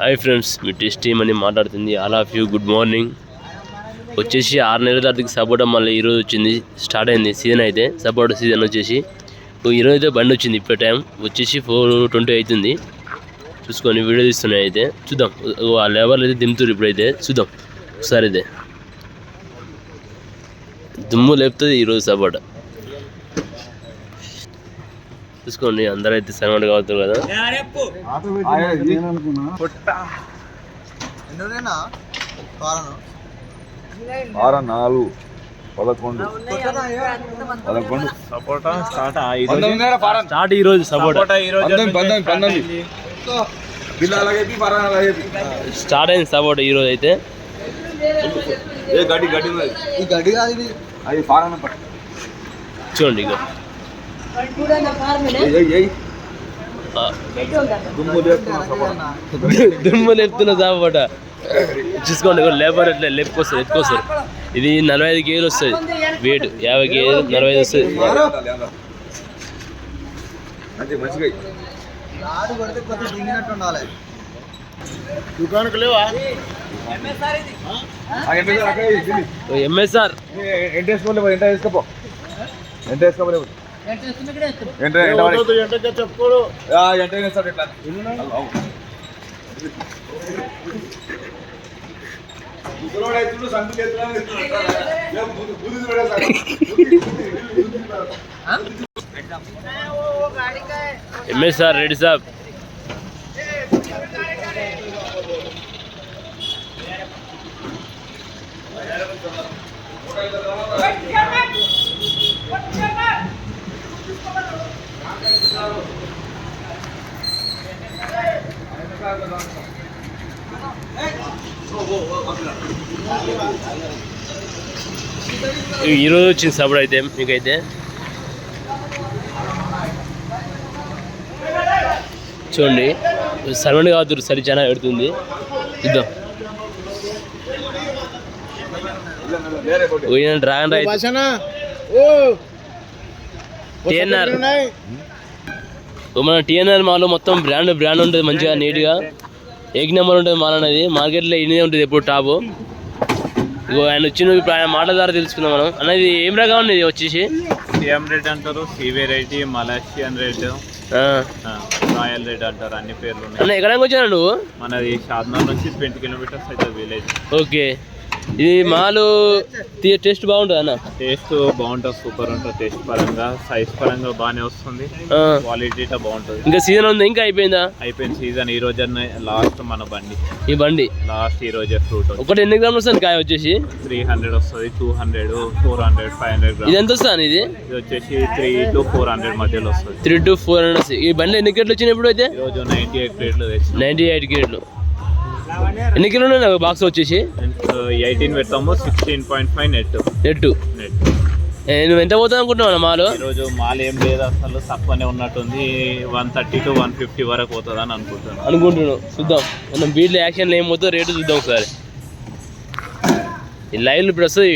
Hi friends మీ test team అని మాట్లాడుతుంది. All of you good morning వచ్చేసి ఆరు నెలల తర్వాత సపోర్ట్ మళ్ళీ ఈరోజు వచ్చింది. స్టార్ట్ అయింది సీజన్ అయితే. సపోర్ట్ సీజన్ వచ్చేసి. ఈరోజు అయితే బండి వచ్చింది ఇప్పుడు టైం వచ్చేసి ఫోర్ ట్వంటీ అవుతుంది. చూసుకొని వీడియో తీస్తున్నాయి అయితే. చూద్దాం. ఓ ఆ లెవెల్ అయితే దింపుతారు ఇప్పుడైతే. చూద్దాం. ఒకసారి అయితే. దుమ్ము లేపుతుంది ఈరోజు సపోర్ట్ చూసుకోండి అందరూ అయితే సన్మానం కావుతారు కదా ఆరు నాలుగు పదకొండు. పదకొండు. సపోటా? స్టార్ట్? స్టార్ట్ ఈరోజు సపోర్ట్ సపోటా. ఈ రోజు. స్టార్ట్ అయింది. అయితే. ఉన్నది ఈ ఫారాన పట్టు. చూడండి ఇక దుమ్ము లేపుతున్నా సపోర్ట చూసుకోండి లేబర్ ఎట్లా లేపుకొస్తారు ఎత్తుకొస్తారు ఇది నలభై ఐదు కేజీలు వస్తుంది. వెయిట్ యాభై కేజీలు నలభై ఐదు వస్తుంది. ఎంఎస్ఆర్. ఏ, ఎంత వేసుకోలే మరి, ఎంత వేసుకోపో ఎంత వేసుకోలే ఎంత వేస్తాడు ఇట్లా. అవు. ముసలోడు అవుతుండు, సందుకు ఎత్తురాని ఎత్తున్నాడు. ఏం బుద్ధి- బుద్ధి చూడేసాడు. ఎంఎస్ఆర్ రెడ్డి సాబ్ ఈరోజు వచ్చింది సపోర్ట్ అయితే మీకైతే. చూడండి సర్వెంట్ కాదు సరి చాలా పెడుతుంది. ఇద్దాం డ్రాగన్ రైతు టిఎన్ఆర్ మన టిఎన్ఆర్ మాలో మొత్తం బ్రాండ్ బ్రాండ్ ఉంటుంది మంచిగా నీట్గా ఏక్ నెంబర్ ఉంటుంది మాల్ అనేది మార్కెట్లో ఇదే ఉంటుంది ఎప్పుడు టాప్ ఇగో ఆయన వచ్చిన ఇప్పుడు ఆయన మాటల ద్వారా తెలుసుకుందాం మనం. అనేది ఏం రకం ఉంది ఇది వచ్చేసి? సిఎం రెడ్ అంటారు సి వెరైటీ మలేషియన్ ఆ. రాయల్ రెడ్ అంటారు అన్ని పేర్లు ఉన్నాయి. ఎక్కడికి వచ్చాను నువ్వు? మనది షాద్నగర్ నుంచి ట్వంటీ కిలోమీటర్స్ అయితే విలేజ్ ఓకే. ఇది మాలు టేస్ట్ బాగుంటుంది అన్న? టేస్ట్ బాగుంటుంది సూపర్ ఉంటుంది. టేస్ట్ పరంగా సైజ్ పరంగా బాగానే వస్తుంది. క్వాలిటీ బాగుంటుంది. ఇంకా సీజన్ ఉంది ఇంకా అయిపోయిందా? అయిపోయిన సీజన్ ఈ రోజు లాస్ట్ మన బండి. ఈ బండి? లాస్ట్ ఈ రోజే ఫ్రూట్ ఒకటి ఎన్ని గ్రాములు వస్తుంది కాయ వచ్చేసి? త్రీ హండ్రెడ్ వస్తుంది two hundred four hundred five hundred ఇది ఎంత వస్తుంది ఇది? ఇది వచ్చేసి త్రీ టు ఫోర్ హండ్రెడ్ మధ్యలో వస్తుంది. త్రీ టు ఫోర్ హండ్రెడ్ ఈ బండి ఎన్ని కిలోలు వచ్చినప్పుడు అయితే? ఈరోజు నైంటీ ఎయిట్ రేట్లు తెచ్చి నైంటీ ఎయిట్ కిలోలు ఎన్ని కిలోలు ఉన్నాయి బాక్స్ వచ్చేసి? ఎయిటీన్ పెడతాము sixteen point five net. Net. Net నువ్వు ఎంత పోతావు అనుకుంటున్నావు మాలు? ఈరోజు మాల్ ఏం లేదు అసలు తక్కువనే ఉన్నట్టుంది. One thirty to one fifty వరకు పోతుంది అని అనుకుంటున్నాను. అనుకుంటున్నావు. చూద్దాం. మనం బీట్లో యాక్షన్ ఏం పోతుందో రేటు చూద్దాం ఒకసారి. ఈ లైవ్లు ఇప్పుడు వస్తుంది